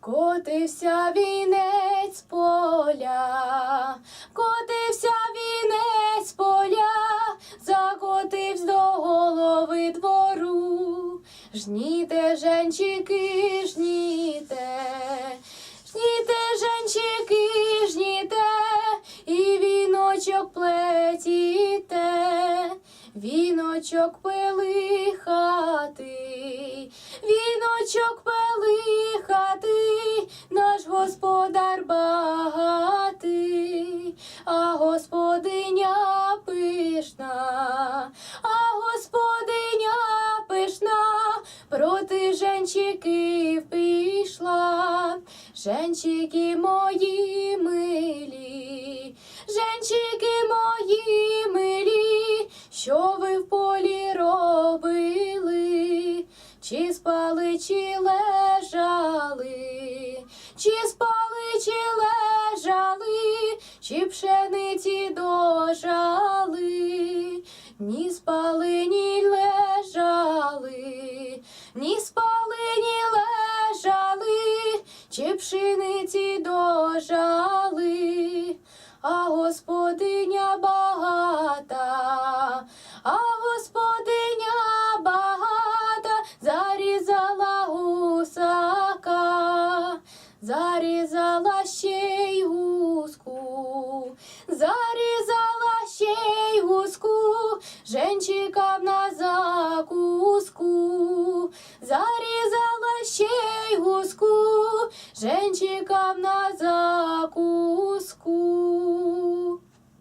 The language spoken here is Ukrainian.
Котився вінець поля, котився вінець поля, закотився до голови двору. Жніте, женчики, жніте, жніте, женчики, жніте, і віночок плетіте, віночок пилихати, віночок господар багатий, а господиня пишна, а господиня пишна, проти женчиків пішла, женчики мої милі, женчики мої милі, що ви в полі робили? Чи спали, чи лежали, чи пшениці дожали, ні спали, ні лежали, ні спали, ні лежали, чи пшениці дожали, а господиня багата, а господиня багата зарізала гусака, зарізала він на закуску, зарізала ще й гуску, Жень на закуску.